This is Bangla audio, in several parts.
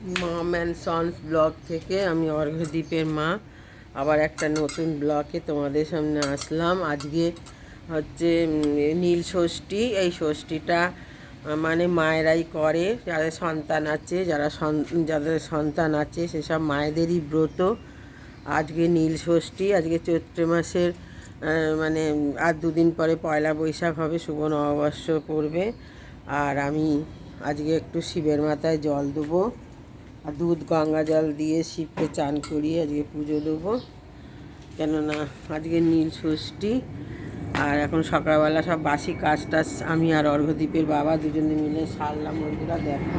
মা ম্যান সন্স ব্লগ থেকে আমি অর্ঘদ্বীপের মা। আবার একটা নতুন ব্লগে তোমাদের সামনে আসলাম। আজকে হচ্ছে নীল ষষ্ঠী। এই ষষ্ঠীটা মানে মায়েরাই করে, যাদের সন্তান আছে, যারা যাদের সন্তান আছে, সেসব মায়েদেরই ব্রত। আজকে নীল ষষ্ঠী, আজকে চৈত্র মাসের মানে আর দুদিন পরে পয়লা বৈশাখ হবে, শুভ নববর্ষ পড়বে। আর আমি আজকে একটু শিবের মাথায় জল দেবো। আর দুধ গঙ্গা জল দিয়ে শিবকে চান করিয়ে আজকে পুজো দেবো। কেননা আজকে নীল ষষ্ঠী, আর এখন সকালবেলা সব বাসি কাজ টাজ, আমি আর অর্ঘদ্বীপের বাবা দুজনে মিলে সারলাম বন্ধুরা দেখো।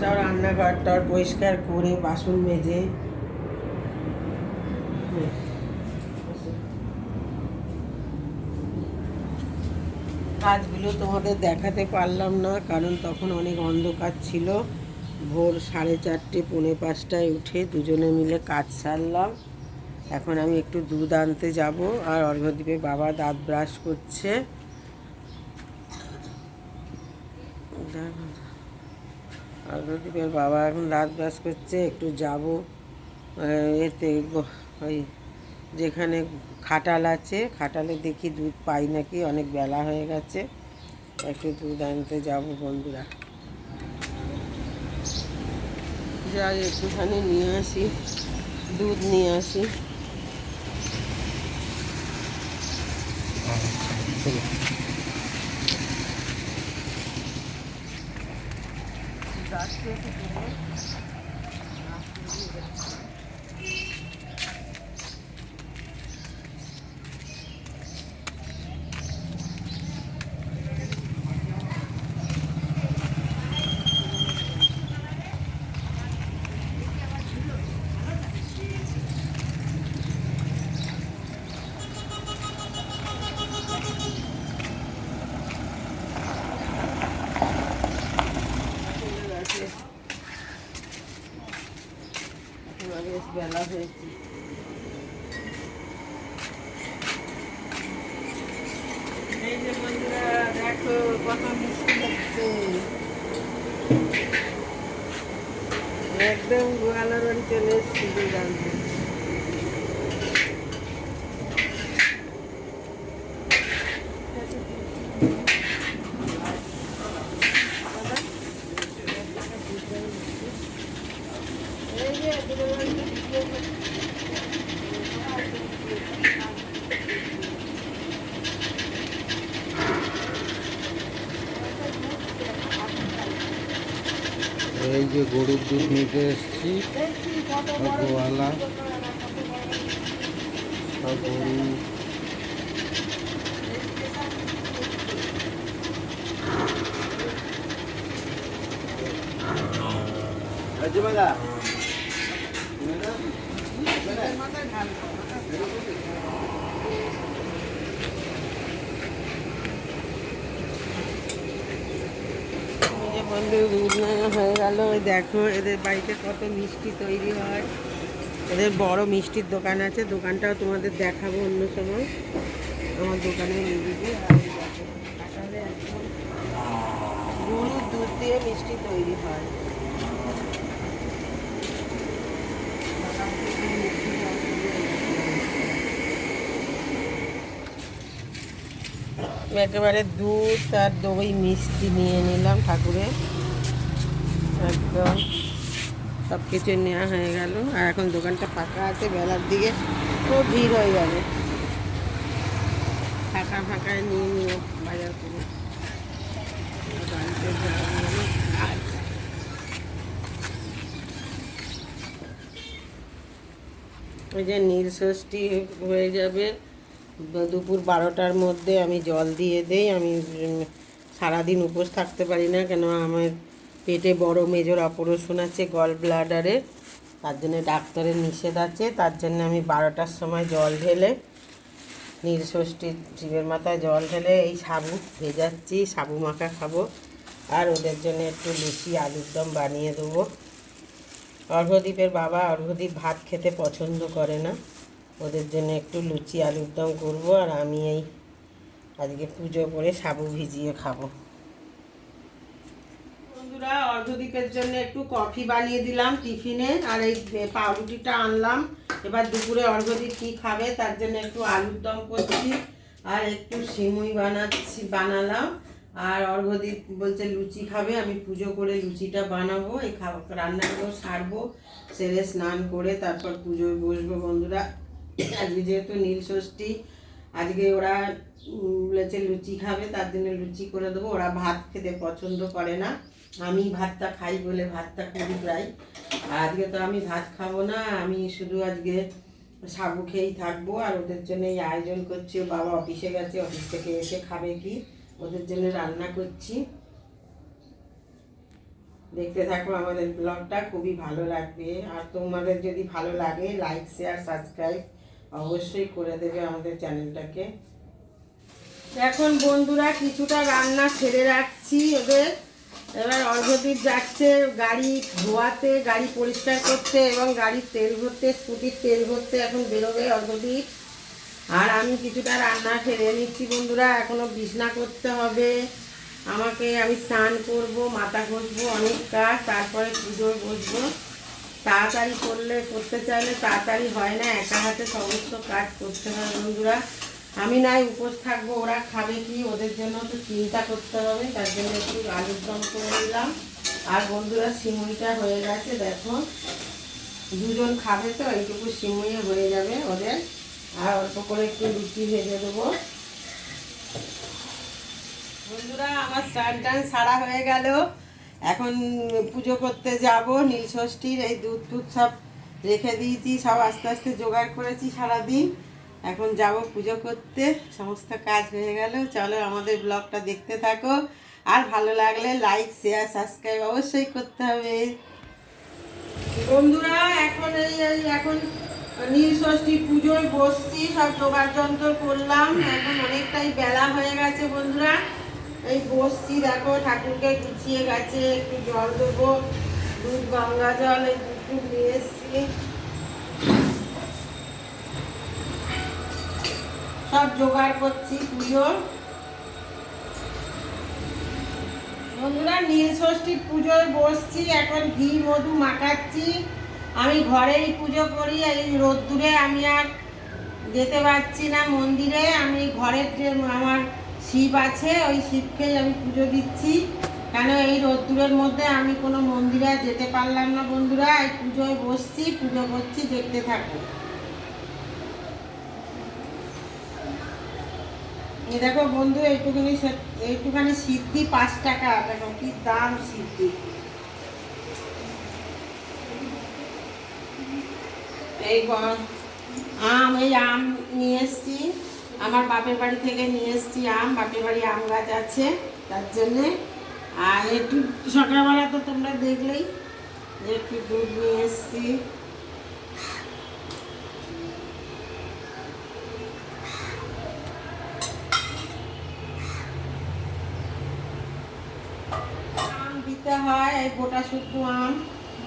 সব রান্নাঘর টর পরিষ্কার করে বাসন মেজে। কাজগুলো তোমাদের দেখাতে পারলাম না, কারণ তখন অনেক অন্ধকার ছিল। ভোর সাড়ে চারটে, পৌনে পাঁচটায় উঠে দুজনে মিলে কাজ সারলাম। এখন আমি একটু দুধ আনতে যাব, আর অর্ঘদ্বীপে বাবা দাঁত ব্রাশ করছে। অর্ঘদ্বীপের বাবা এখন দাঁত ব্রাশ করছে, একটু যাব। এতে ওই যেখানে খাটাল আছে, খাটালে দেখি দুধ পাই নাকি, অনেক বেলা হয়ে গেছে। একটু দুধ আনতে যাব বন্ধুরা। যাই, একটুখানি নিয়ে আসি, দুধ নিয়ে আসি গেছে এখন বেশ বেলা হয়েছে। এই যে একদম গোয়ালার বাড়ি চলে এসেছি দুধ আনতে এই যে দুধের বাড়িতে বিক্রি করছে। এই যে গরুর দুধ নিতে এসেছি সব গোয়ালা সব গরু এই যে বন্ধু দুধ নেওয়া হয়ে গেল ওই দেখো, এদের বাড়িতে কত মিষ্টি তৈরি হয়। এদের বড় মিষ্টির দোকান আছে, দোকানটাও তোমাদের দেখাবো অন্য সময়। আমার দোকানে নিয়ে দিবি গরুর দুধ দিয়ে মিষ্টি তৈরি হয়। একেবারে দুধ আর দই মিষ্টি নিয়ে নিলাম ঠাকুরের। একদম। সব কিছু নেওয়া হয়ে গেল। আর এখন দোকানটা ফাঁকা আছে, বেলার দিকে খুব ভিড় হয়ে যাবে। ফাঁকা ফাঁকায় নিয়ে নিয়ে বাজার করে। ওই যে নীল ষষ্ঠী হয়ে যাবে। দুপুর বারোটার মধ্যে আমি জল দিয়ে দেই। আমি সারাদিন উপোস থাকতে পারি না কেন আমার পেটে বড় মেজর অপারেশন আছে গল ব্লাডারে তার জন্য ডাক্তারের নিষেধ আছে। তার জন্য আমি বারোটার সময় জল ঢেলে নীল ষষ্ঠী শিবের মাথায় জল ঢেলে এই সাবু ভেজাচ্ছি, সাবু মাখা খাব। আর ওদের জন্য একটু লুচি, আলুর দম বানিয়ে দেবো। অর্ঘদ্বীপের বাবা অর্ঘদ্বীপ ভাত খেতে পছন্দ করে না। ওদের জন্য একটু লুচি, আলুর দম করব। আর আমি এই আজকে পুজো করে সাবু ভিজিয়ে খাব। বন্ধুরা অর্ধদ্বীপের জন্য একটু কফি বানিয়ে দিলাম টিফিনে, আর এই পাউরুটিটা আনলাম। এবার দুপুরে অর্ধদ্বীপ কী খাবে, তার জন্য একটু আলুর দম করছি, আর একটু সিমুই বানাচ্ছি, বানালাম। আর অর্ঘদ্বীপ বলছে, লুচি খাবে, আমি পুজো করে লুচিটা বানাবো, এই খাবার রান্নাগুলো সারবো, সেরে স্নান করে তারপর পুজোয় বসবো বন্ধুরা। আজকে যেহেতু নীল ষষ্ঠী, আজকে ওরা বলেছে লুচি খাবে, তার জন্য লুচি করে দেবো। ওরা ভাত খেতে পছন্দ করে না। আমি ভাতটা খাই বলে ভাতটা করি প্রায় আজকে তো আমি ভাত খাব না, আমি শুধু আজকে সাবু খেয়েই থাকব। আর ওদের জন্য এই আয়োজন করছি। বাবা অফিসে গেছে, অফিস থেকে এসে খাবে কি? ওদের জন্য রান্না করছি। দেখতে থাকো আমাদের ব্লগটা, খুবই ভালো লাগবে। আর তোমাদের যদি ভালো লাগে লাইক শেয়ার সাবস্ক্রাইব অবশ্যই করে দেবে আমাদের চ্যানেলটাকে। এখন বন্ধুরা কিছুটা রান্না ছেড়ে রাখছি ওদের। এবার অর্ঘদ্বীপ যাচ্ছে গাড়ি ধোয়াতে, গাড়ি পরিষ্কার করতে এবং গাড়ির তেল ভরতে, স্কুটির তেল ভরতে এখন বেরোবে অর্ঘদ্বীপ আর আমি কিছুটা রান্না সেরে নিচ্ছি বন্ধুরা এখনও বিছনা করতে হবে। আমাকে আমি স্নান করব, মাথা ঘষবো অনেক কাজ তারপরে পুজোয় বসবো। তাড়াতাড়ি করলে, করতে চাইলে তাড়াতাড়ি হয় না, একা হাতে সমস্ত কাজ করতে হয় বন্ধুরা। আমি নাই, উপোস থাকব, ওরা খাবে কি, ওদের জন্য তো চিন্তা করতে হবে, তার জন্য একটু আলুর দম করে দিলাম আর বন্ধুরা, সিমুইটা হয়ে গেছে, দেখো। দুজন খাবে তো, এইটুকু সিমুই হয়ে যাবে ওদের। আর অল্প করে একটু লুচি ভেজে দেবো। বন্ধুরা, আমার স্নান টান সারা হয়ে গেল। এখন পুজো করতে যাব নীল ষষ্ঠীর এই দুধ টুধ সব রেখে দিয়েছি, সব আস্তে আস্তে জোগাড় করেছি সারাদিন। এখন যাব পুজো করতে। সমস্ত কাজ হয়ে গেল। চলো আমাদের ব্লগটা দেখতে থাকো। আর ভালো লাগলে লাইক শেয়ার সাবস্ক্রাইব অবশ্যই করতে হবে। বন্ধুরা, এখন এই এখন নীল ষষ্ঠী পুজোয় বসছি, সব জোগাড় যন্ত্র করলাম। এখন অনেকটাই বেলা হয়ে গেছে বন্ধুরা। এই বসছি, দেখো, ঠাকুরকে গুছিয়ে গেছে, একটু জল দেবো, দুধ, গঙ্গা জল, এই দুধ নিয়ে এসছি। সব জোগাড় করছি পুজোর। বন্ধুরা নীল ষষ্ঠীর পুজোয় বসছি, এখন ঘি, মধু মাখাচ্ছি। আমি ঘরেই পুজো করি, এই রোদ্দুরে আমি আর যেতে পারছি না মন্দিরে। আমি ঘরের যে আমার শিব আছে, ওই শিবকেই আমি পুজো দিচ্ছি। কেন এই রোদ্দুরের মধ্যে আমি কোনো মন্দিরে যেতে পারলাম না বন্ধুরা। এই পুজোয় বসছি, পুজো করছি, দেখতে থাকো। এই দেখো বন্ধু এইটুখানি সে- এইটুখানি সিদ্ধি পাঁচ টাকা, দেখো কি দাম সিদ্ধি। এই আম এই আম নিয়ে এসছি। আমার বাপের বাড়ি থেকে নিয়ে এসছি আম, বাপের বাড়ি আম গাছ আছে, তার জন্যে। আর একটু সকালবেলা তো তোমরা দেখলেই যে একটু দুধ নিয়ে এসছি আম দিতে হয়, এই গোটা শুদ্ধ আম,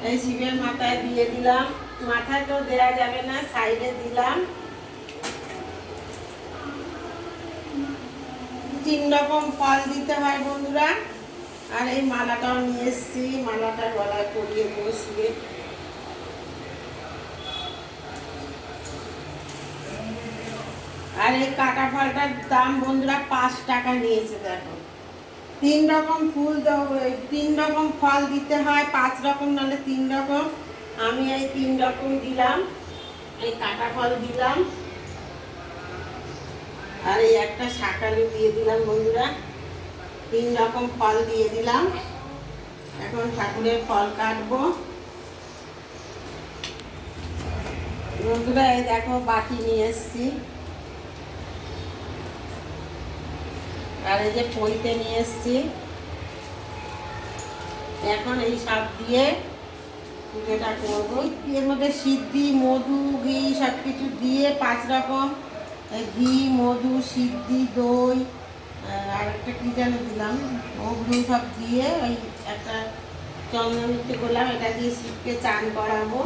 এই শিবের মাথায় দিয়ে দিলাম। মাথায় তো দেওয়া যাবে না, সাইডে দিলাম। তিন রকম ফল দিতে হয় বন্ধুরা। আর এই মালাটাও নিয়ে এসছি, মালাটা গলায় পরিয়ে বসিয়ে। আর এই কাটা ফলটার দাম বন্ধুরা পাঁচ টাকা নিয়েছে, দেখো। তিন রকম ফুল তিন রকম ফল দিতে হয়, পাঁচ রকম নাহলে তিন রকম। আমি এই তিন রকম দিলাম, এই কাটা ফল দিলাম। আর এই একটা শাকালু দিয়ে দিলাম বন্ধুরা। তিন রকম ফল দিয়ে দিলাম। এখন ঠাকুরের ফল কাটবো। বন্ধুরা, এই দেখো বাটি নিয়ে এসছি। আর এই যে পইতে নিয়ে এসছি। এখন এই সব দিয়ে পুজোটা করব। এর মধ্যে সিদ্ধি, মধু, ঘি সব কিছু দিয়ে পাঁচ রকম। ঘি, মধু, সিদ্ধি, দই আর একটা কী যেন দিলাম ওগুলো সব দিয়ে ওই একটা চন্দ্রমিত্র করলাম, এটা দিয়ে শিবকে চান করাবো।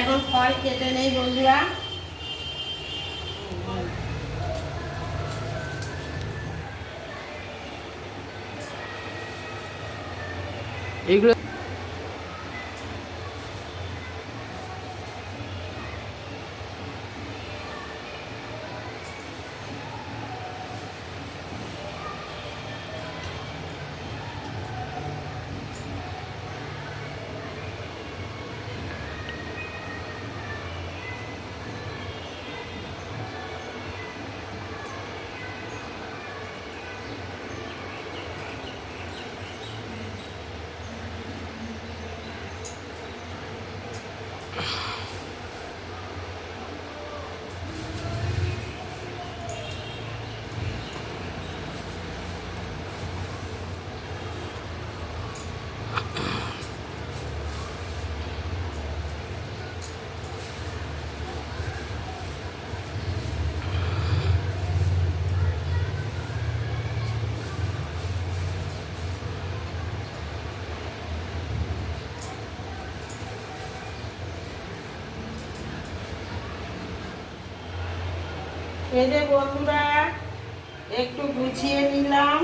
এখন ফল কেটে নেই বন্ধুরা। এইগুলো এই যে বন্ধুরা, একটু গুছিয়ে নিলাম।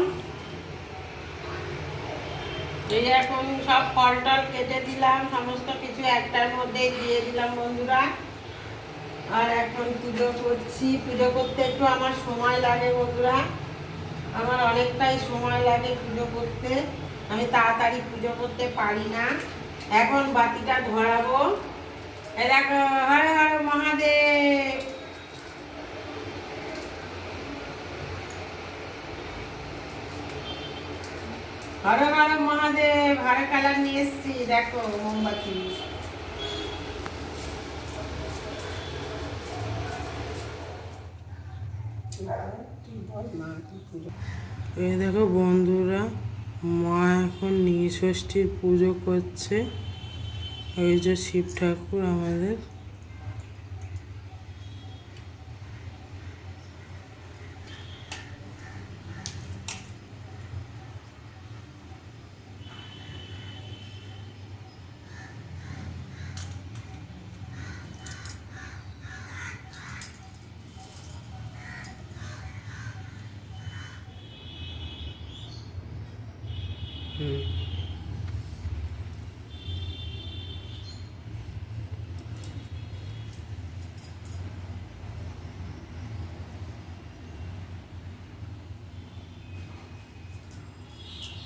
এই এখন সব ফল টল কেটে দিলাম, সমস্ত কিছু একটার মধ্যেই দিয়ে দিলাম বন্ধুরা। আর এখন পুজো করছি। পুজো করতে একটু আমার সময় লাগে বন্ধুরা। আমার অনেকটাই সময় লাগে পুজো করতে। আমি তাড়াতাড়ি পুজো করতে পারি না। এখন বাতিটা ধরাবো। এই দেখো, হরে হরে মহাদেব। দেখো এই দেখো বন্ধুরা, মা এখন নীল ষষ্ঠীর পুজো করছে। এই যে শিব ঠাকুর আমাদের।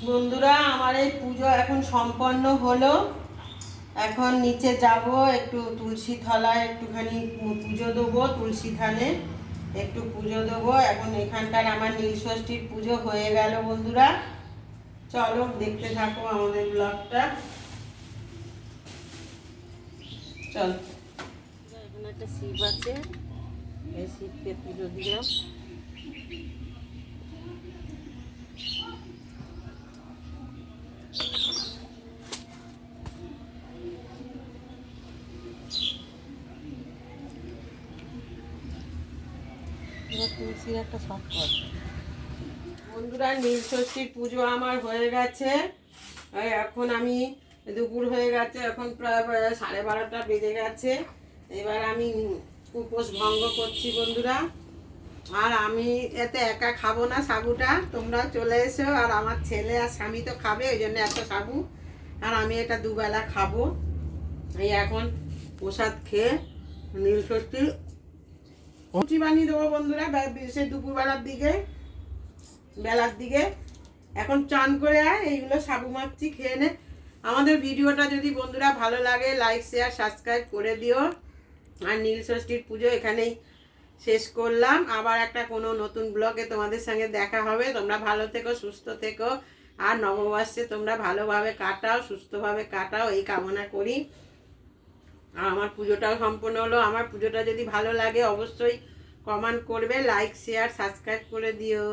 বন্ধুরা, আমার এই পুজো এখন সম্পন্ন হলো। এখন নিচে যাব, একটু তুলসী থলায় একটুখানি পুজো দেবো, তুলসী থানে একটু পুজো দেবো। এখন এখানকার আমার নীলষষ্ঠীর পুজো হয়ে গেল বন্ধুরা। চলো, দেখতে থাকো আমাদের ব্লগটা। চল। এখানে একটা শিব আছে। এই শিবকে পুজো দিলাম। তুলসীর একটা শখ কর বন্ধুরা, নীল ষষ্ঠীর পুজো আমার হয়ে গেছে। এখন আমি দুপুর হয়ে গেছে, এখন প্রায় সাড়ে বারোটা বেজে গেছে। এবার আমি উপোস ভঙ্গ করছি বন্ধুরা। আর আমি এতে একা খাব না সাগুটা তোমরা চলে এসো। আর আমার ছেলে আর স্বামী তো খাবে ওই জন্য এত সাগু আর আমি এটা দুবেলা খাব। এই এখন প্রসাদ খেয়ে নীল ষষ্ঠীর রুটি বানিয়ে দেবো বন্ধুরা সে দুপুরবেলার দিকে, বেলার দিকে। এখন চান করে আয়, এইগুলো সাবু মাখছি, খেয়ে নে। আমাদের ভিডিওটা যদি বন্ধুরা ভালো লাগে লাইক শেয়ার সাবস্ক্রাইব করে দিও। আর নীল ষষ্ঠীর পুজো এখানেই শেষ করলাম। আবার একটা কোনো নতুন ব্লগে তোমাদের সঙ্গে দেখা হবে। তোমরা ভালো থেকো, সুস্থ থেকো। আর নববর্ষে তোমরা ভালোভাবে কাটাও, সুস্থভাবে কাটাও, এই কামনা করি। আমার পুজোটাও সম্পূর্ণ হলো। আমার পুজোটা যদি ভালো লাগে অবশ্যই কমেন্ট করবে লাইক শেয়ার সাবস্ক্রাইব করে দিও।